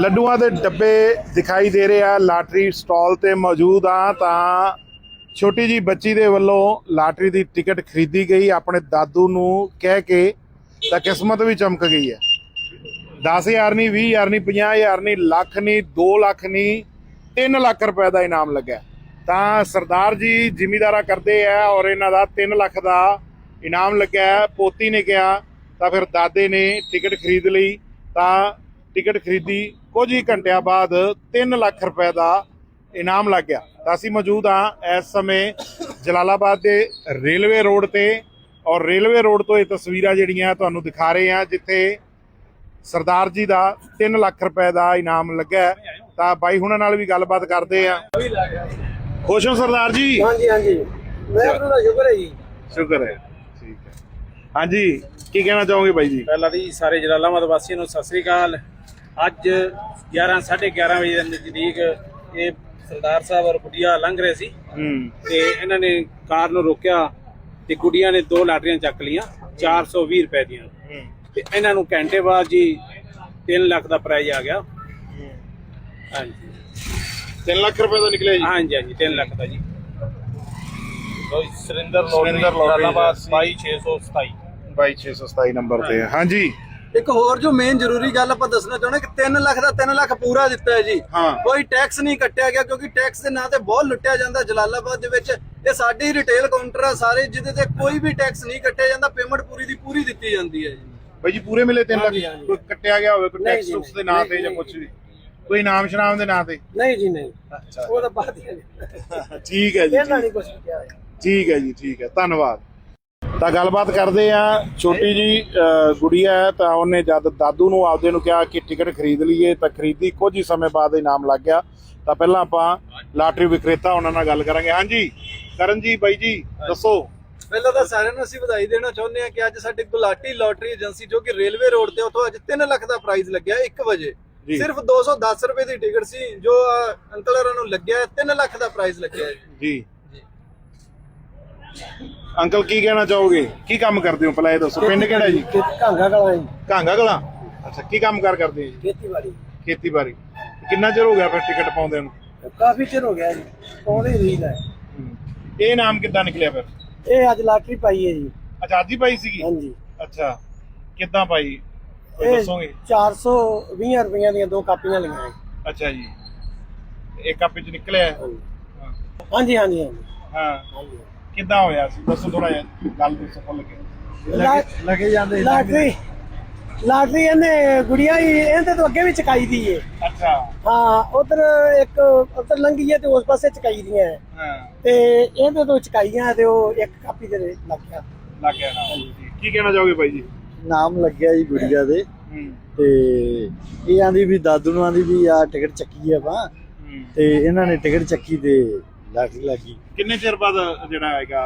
ਲੱਡੂਆਂ ਦੇ ਡੱਬੇ ਦਿਖਾਈ ਦੇ ਰਹੇ ਆ, ਲਾਟਰੀ ਸਟਾਲ ਤੇ ਮੌਜੂਦ ਆ, ਤਾਂ ਛੋਟੀ ਜੀ ਬੱਚੀ ਦੇ ਵੱਲੋਂ ਲਾਟਰੀ ਦੀ ਟਿਕਟ ਖਰੀਦੀ ਗਈ, ਆਪਣੇ ਦਾਦੂ ਨੂੰ ਕਹਿ ਕੇ ਤਾਂ ਕਿਸਮਤ ਵੀ ਚਮਕ ਗਈ ਹੈ। 10000 ਨਹੀਂ 20000 ਨਹੀਂ 50000 ਨਹੀਂ, ਲੱਖ ਨਹੀਂ 2 ਲੱਖ ਨਹੀਂ 3 ਲੱਖ ਰੁਪਏ ਦਾ ਇਨਾਮ ਲੱਗਾ ਤਾਂ ਸਰਦਾਰ ਜੀ ਜ਼ਿਮੀਦਾਰਾ ਕਰਦੇ ਆ ਔਰ ਇਹਨਾਂ ਦਾ 3 ਲੱਖ ਦਾ ਇਨਾਮ ਲੱਗਾ ਪੋਤੀ ਨੇ ਕਿਹਾ, ਤਾਂ ਫਿਰ ਦਾਦੇ ਨੇ ਟਿਕਟ ਖਰੀਦ ਲਈ, ਤਾਂ ਟਿਕਟ ਖਰੀਦੀ ਕੁਝ ਹੀ ਘੰਟਿਆਂ ਬਾਅਦ 3 ਲੱਖ ਰੁਪਏ ਦਾ ਇਨਾਮ ਲੱਗ ਗਿਆ। ਤਾਂ ਅਸੀਂ ਮੌਜੂਦ ਹਾਂ ਇਸ ਸਮੇਂ ਜਲਾਲਾਬਾਦ ਦੇ ਰੇਲਵੇ ਰੋਡ ਤੇ ਔਰ ਰੇਲਵੇ ਰੋਡ ਤੋਂ ਇਹ ਤਸਵੀਰਾਂ ਜਿਹੜੀਆਂ ਤੁਹਾਨੂੰ ਦਿਖਾ ਰਹੇ ਹਾਂ ਜਿੱਥੇ ਸਰਦਾਰ ਜੀ ਦਾ 3 ਲੱਖ ਰੁਪਏ ਦਾ ਇਨਾਮ ਲੱਗਾ। ਤਾਂ ਬਾਈ ਹੁਣਾਂ ਨਾਲ ਵੀ ਗੱਲਬਾਤ ਕਰਦੇ ਆ ਖੁਸ਼ ਹੋ ਸਰਦਾਰ ਜੀ? ਹਾਂਜੀ ਹਾਂਜੀ। ਮੈਂ ਦਾ ਸ਼ੁਕਰ ਹੈ ਜੀ। ਸ਼ੁਕਰ ਹੈ। ਠੀਕ ਹੈ। ਹਾਂਜੀ ਕੀ ਕਹਿਣਾ ਚਾਹੋਗੇ ਬਾਈ ਜੀ? ਪਹਿਲਾਂ ਦੀ ਸਾਰੇ ਜਲਾਲਾਬਾਦ ਵਾਸੀਆਂ ਨੂੰ ਸਤਿ ਸ੍ਰੀ ਅਕਾਲ। ਅੱਜ 11 11:30 ਵਜੇ ਦੇ ਨਜ਼ਦੀਕ ਇਹ ਸਰਦਾਰ ਸਾਹਿਬ ਔਰ ਗੁੱਡੀਆ ਲੰਘ ਰਹੇ ਸੀ। ਹੂੰ। ਤੇ ਇਹਨਾਂ ਨੇ ਕਾਰ ਨੂੰ ਰੋਕਿਆ ਤੇ ਗੁੱਡੀਆਂ ਨੇ ਦੋ ਲਾਟਰੀਆਂ ਚੱਕ ਲੀਆਂ 420 ਰੁਪਏ ਦੀਆਂ। ਤੇ ਇਹਨਾਂ ਨੂੰ ਘੰਟੇ ਬਾਅਦ ਜੀ 3 ਲੱਖ ਦਾ ਪ੍ਰਾਈਜ਼ ਆ ਗਿਆ। ਹਾਂਜੀ। 3 ਲੱਖ ਰੁਪਏ ਦਾ ਨਿਕਲਿਆ ਜੀ। ਹਾਂਜੀ ਹਾਂਜੀ 3 ਲੱਖ ਦਾ ਜੀ। ਲੋ Surinder Surinder lottery agency. 22627 22627 number ਤੇ। ਹਾਂਜੀ। ਇੱਕ ਹੋਰ ਜੋ ਮੇਨ ਜ਼ਰੂਰੀ ਗੱਲ ਆਪਾਂ ਦੱਸਣਾ ਚਾਹੁੰਦੇ ਕਿ 3 ਲੱਖ ਦਾ 3 ਲੱਖ ਪੂਰਾ ਦਿੱਤਾ ਹੈ ਜੀ। ਕੋਈ ਟੈਕਸ ਨਹੀਂ ਕੱਟਿਆ ਗਿਆ ਕਿਉਂਕਿ ਟੈਕਸ ਦੇ ਨਾਂ ਤੇ ਬਹੁਤ ਲੁੱਟਿਆ ਜਾਂਦਾ ਜਲਾਲਾਬਾਦ ਦੇ ਵਿੱਚ। ਇਹ ਸਾਡੀ ਰਿਟੇਲ ਕਾਊਂਟਰ ਆ ਸਾਰੇ ਜਿਹਦੇ ਤੇ ਕੋਈ ਵੀ ਟੈਕਸ ਨਹੀਂ ਕੱਟਿਆ ਜਾਂਦਾ ਪੇਮੈਂਟ ਪੂਰੀ ਦੀ ਪੂਰੀ ਦਿੱਤੀ ਜਾਂਦੀ ਹੈ ਜੀ। ਬਾਈ ਜੀ ਪੂਰੇ ਮਿਲੇ 3 ਹਾਂਜੀ, ਲੱਖ। ਕੋਈ ਕੱਟਿਆ ਗਿਆ ਹੋਵੇ ਕੋਈ ਟੈਕਸ ਟੁਕਸ ਦੇ ਨਾਂ ਤੇ ਜਾਂ। ਕੁਝ ਵੀ? ਕੋਈ ਇਨਾਮ ਸ਼ਨਾਮ ਦੇ ਨਾਂ ਤੇ? ਨਹੀਂ ਜੀ ਨਹੀਂ। ਉਹ ਤਾਂ ਬਾਤ ਹੀ ਹੈ ਠੀਕ ਹੈ ਜੀ ਇਹਨਾਂ ਠੀਕ- ਨਹੀਂ ਕੁਝ ਕਿਹਾ ਠੀਕ ਹੈ ਜੀ ਠੀਕ ਹੈ। ਧੰਨਵਾਦ। ਤਾਂ ਗੱਲਬਾਤ ਕਰਦੇ ਆ ਛੋਟੀ ਜੀ ਗੁੜੀਆ ਹੈ ਤਾਂ ਉਹਨੇ ਜਦ ਦਾਦੂ ਨੂੰ ਆਪਦੇ ਨੂੰ ਕਿਹਾ ਕਿ ਟਿਕਟ ਖਰੀਦ ਲਈਏ ਤਾਂ ਖਰੀਦੀ ਕੁਝ ਹੀ ਸਮੇਂ ਬਾਅਦ ਇਨਾਮ ਲੱਗ ਗਿਆ। ਤਾਂ ਪਹਿਲਾਂ ਆਪਾਂ ਲਾਟਰੀ ਵਿਕਰੇਤਾ ਉਹਨਾਂ ਨਾਲ ਗੱਲ ਕਰਾਂਗੇ। ਹਾਂਜੀ ਕਰਨ ਜੀ ਬਾਈ ਜੀ ਦੱਸੋ। ਪਹਿਲਾਂ ਤਾਂ ਸਾਰਿਆਂ ਨੂੰ ਅਸੀਂ ਵਧਾਈ ਦੇਣਾ ਚਾਹੁੰਦੇ ਹਾਂ ਕਿ ਅੱਜ ਸਾਡੇ ਗੁਲਾਟੀ ਲੋਟਰੀ ਏਜੰਸੀ ਜੋ ਕਿ ਰੇਲਵੇ ਰੋਡ ਤੇ ਉਥੋਂ ਅੱਜ 3 ਲੱਖ ਦਾ ਪ੍ਰਾਈਜ਼ ਲੱਗਿਆ 1 ਵਜੇ। ਸਿਰਫ 210 ਰੁਪਏ ਦੀ ਟਿਕਟ ਸੀ ਜੋ ਅੰਕਲ ਹੋਰਾਂ ਨੂੰ ਲੱਗਿਆ 3 ਲੱਖ ਦਾ ਪ੍ਰਾਈਜ਼ ਲੱਗਿਆ ਜੀ। ਅੰਕਲ ਕੀ ਕਹਿਣਾ ਚਾਹੋਗੇ? ਕੀ ਕੰਮ ਕਰਦੇ ਹੋ? ਪਹਿਲਾਂ ਇਹ ਦੱਸੋ। ਪਿੰਡ ਕਿਹੜਾ ਜੀ? ਕਾਂਗਾ ਕਲਾ ਜੀ। ਕਾਂਗਾ ਕਲਾਂ? ਅੱਛਾ ਕੀ ਕੰਮ ਕਾਰ ਕਰਦੇ ਹੋ ਜੀ? ਖੇਤੀਬਾੜੀ। ਖੇਤੀਬਾੜੀ। ਕਿੰਨਾ ਚਿਰ ਹੋ ਗਿਆ ਫਿਰ ਟਿਕਟ ਪਾਉਂਦੇ ਨੂੰ? ਕਾਫੀ ਚਿਰ ਹੋ ਗਿਆ ਜੀ। ਪਾਉਂਦੇ ਰੀਲ ਹੈ। ਇਹ ਨਾਮ ਕਿੱਦਾਂ ਨਿਕਲਿਆ ਫਿਰ? ਇਹ ਅੱਜ ਲਾਟਰੀ ਪਾਈ ਹੈ ਜੀ। ਆਜ਼ਾਦੀ ਪਾਈ ਸੀਗੀ? ਹਾਂਜੀ। ਅੱਛਾ ਕਿੱਦਾਂ ਪਾਈ? ਦੱਸੋਗੇ? 420 ਰੁਪਈਆਂ ਦੀਆਂ ਦੋ ਕਾਪੀਆਂ ਲਈਆਂ ਹੈ ਅੱਛਾ ਜੀ। ਇੱਕ ਕੱਪ ਚ ਨਿਕਲਿਆ? ਹਾਂਜੀ ਹਾਂਜੀ ਹਾਂਜੀ। ਹਾਂ। ਹਾਂਜੀ। ਕਿੱਦਾਂ ਹੋਇਆ ਸੀ? ਦੱਸੋ ਥੋੜਾ ਜਿਹਾ ਗੱਲ ਦੱਸੋ ਖੁੱਲ ਕੇ ਲੱਗੇ ਜਾਂਦੇ ਲਾਟਰੀ ਲਾਟਰੀ ਇਹਨੇ ਗੁੜੀਆ ਹੀ ਇਹਦੇ ਤੋਂ ਅੱਗੇ ਵੀ ਚਕਾਈ ਦੀ ਏ। ਅੱਛਾ। ਹਾਂ ਉਧਰ ਇੱਕ ਉਧਰ ਲੰਗੀ ਹੈ ਤੇ ਉਸ ਪਾਸੇ ਚਕਾਈ ਦੀਆਂ ਹੈ। ਹਾਂ। ਤੇ ਇਹਦੇ ਤੋਂ ਚਕਾਈਆਂ ਤੇ ਉਹ ਇੱਕ ਕਾਪੀ ਦੇ ਲੱਗ ਗਿਆ। ਲੱਗ ਗਿਆ ਨਾ ਕੀ ਕਹਿਣਾ ਚਾਹੋਗੇ ਬਾਈ ਜੀ? ਨਾਮ ਲੱਗਿਆ ਜੀ ਗੁੜੀਆ ਦੇ। ਹੂੰ। ਤੇ ਇਹ ਆਂਦੀ ਵੀ ਦਾਦੂ ਨੂੰ ਆਂਦੀ ਵੀ ਆ ਟਿਕਟ ਚੱਕੀ ਆ ਆਪਾਂ। ਹੂੰ। ਤੇ ਇਹਨਾਂ ਨੇ ਟਿਕਟ ਚੱਕੀ ਤੇ ਲਾਟਰੀ ਲੱਗੀ ਕਿੰਨੇ ਚਿਰ ਬਾਅਦ ਜਿਹੜਾ ਹੈਗਾ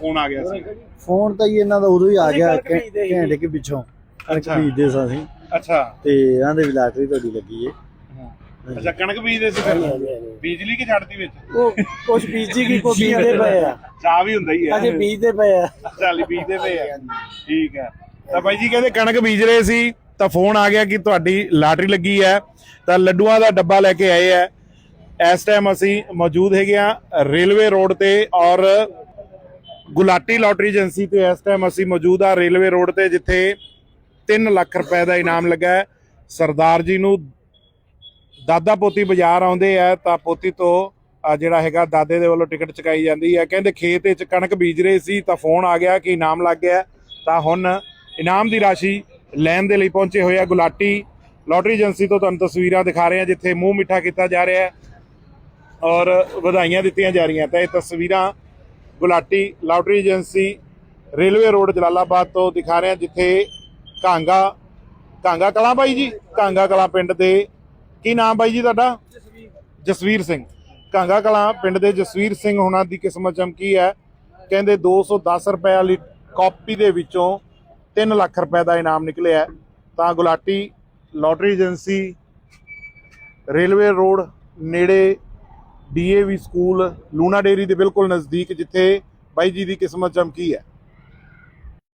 ਫੋਨ ਆ ਗਿਆ ਸੀ? ਫੋਨ ਤਾਂ ਜੀ ਇਹਨਾਂ ਦਾ ਉਦੋਂ ਹੀ ਆ ਗਿਆ। ਘੰਟੇ ਕੇ ਪਿੱਛੋਂ। ਕਣਕ। ਬੀਜਦੇ ਸਾਂ ਅਸੀਂ। ਅੱਛਾ। ਤੇ ਆਂਦੇ ਵੀ ਲਾਟਰੀ ਤੁਹਾਡੀ ਲੱਗੀ ਏ। ਅੱਛਾ ਕਣਕ ਬੀਜਦੇ ਸੀ ਫਿਰ? ਬਿਜਲੀ ਕੀ ਛੱਡਦੀ ਵਿੱਚ? ਉਹ ਕੁਝ ਬੀਜੀ ਕੀ ਕੋ ਬੀਜਦੇ ਪਏ ਆ। ਚਾਹ ਵੀ ਹੁੰਦਾ ਹੀ ਹੈ ਅਜੇ ਬੀਜਦੇ ਪਏ ਆ। ਚਾਲੀ ਬੀਜਦੇ ਪਏ ਆ। ਠੀਕ ਹੈ ਤਾਂ ਬਾਈ ਜੀ ਕਹਿੰਦੇ ਕਣਕ ਬੀਜ ਰਹੇ ਸੀ ਤਾਂ ਫੋਨ ਆ ਗਿਆ ਕਿ ਤੁਹਾਡੀ ਲਾਟਰੀ ਲੱਗੀ ਹੈ ਤਾਂ ਲੱਡੂਆਂ ਦਾ ਡੱਬਾ ਲੈ ਕੇ ਆਏ ਆ। ਇਸ ਟਾਈਮ ਅਸੀਂ ਮੌਜੂਦ ਹੈਗੇ ਆ ਰੇਲਵੇ ਰੋਡ ਤੇ ਔਰ ਗੁਲਾਟੀ ਲਾਟਰੀ ਏਜੰਸੀ ਤੇ ਇਸ ਟਾਈਮ ਅਸੀਂ ਮੌਜੂਦ ਆ ਰੇਲਵੇ ਰੋਡ ਤੇ, ਜਿੱਥੇ 3 ਲੱਖ ਰੁਪਏ ਦਾ ਇਨਾਮ ਲੱਗਾ ਸਰਦਾਰ ਜੀ ਨੂੰ ਦਾਦਾ ਪੋਤੀ ਬਾਜ਼ਾਰ ਆਉਂਦੇ ਆ, ਤਾਂ ਪੋਤੀ ਤੋਂ ਜਿਹੜਾ ਹੈਗਾ ਦਾਦੇ ਦੇ ਵੱਲੋਂ ਟਿਕਟ ਚੁਕਾਈ ਜਾਂਦੀ ਹੈ ਕਹਿੰਦੇ ਖੇਤ ਵਿੱਚ ਕਣਕ ਬੀਜ ਰਹੇ ਸੀ, ਤਾਂ ਫੋਨ ਆ ਗਿਆ ਕਿ ਇਨਾਮ ਲੱਗ ਗਿਆ। ਤਾਂ ਹੁਣ ਇਨਾਮ ਦੀ ਰਾਸ਼ੀ ਲੈਣ ਦੇ ਲਈ ਪਹੁੰਚੇ ਹੋਏ ਆ ਗੁਲਾਟੀ ਲਾਟਰੀ ਏਜੰਸੀ ਤੋਂ। ਤੁਹਾਨੂੰ ਤਸਵੀਰਾਂ ਦਿਖਾ ਰਹੇ ਹਾਂ, ਜਿੱਥੇ ਮੂੰਹ ਮਿੱਠਾ ਕੀਤਾ ਜਾ ਰਿਹਾ ਹੈ। ਔਰ ਵਧਾਈਆਂ ਦਿੱਤੀਆਂ ਜਾ ਰਹੀਆਂ ਤਾਂ ਇਹ ਤਸਵੀਰਾਂ Gulati lottery agency railway road Jalalabad ਤੋਂ ਦਿਖਾ ਰਹੇ ਹਾਂ, ਜਿੱਥੇ ਕਾਂਗਾ ਕਾਂਗਾ ਕਲਾਂ ਬਾਈ ਜੀ, ਕਾਂਗਾ ਕਲਾਂ ਪਿੰਡ ਦੇ। ਕੀ ਨਾਮ ਬਾਈ ਜੀ ਤੁਹਾਡਾ? ਜਸਵੀਰ ਸਿੰਘ। ਕਾਂਗਾ ਕਲਾਂ ਪਿੰਡ ਦੇ ਜਸਵੀਰ ਸਿੰਘ ਹੁਣਾਂ ਦੀ ਕਿਸਮਤ ਚਮਕੀ ਹੈ। ਕਹਿੰਦੇ 210 ਰੁਪਏ ਵਾਲੀ ਕਾਪੀ ਦੇ ਵਿੱਚੋਂ 3 ਲੱਖ ਰੁਪਏ ਦਾ ਇਨਾਮ ਨਿਕਲਿਆ ਤਾਂ Gulati lottery agency railway road ਨੇੜੇ ਡੀਏਵੀ ਸਕੂਲ ਲੂਣਾ ਡੇਰੀ ਦੇ ਬਿਲਕੁਲ ਨਜ਼ਦੀਕ ਜਿੱਥੇ ਬਾਈ ਜੀ ਦੀ ਕਿਸਮਤ ਚਮਕੀ ਹੈ।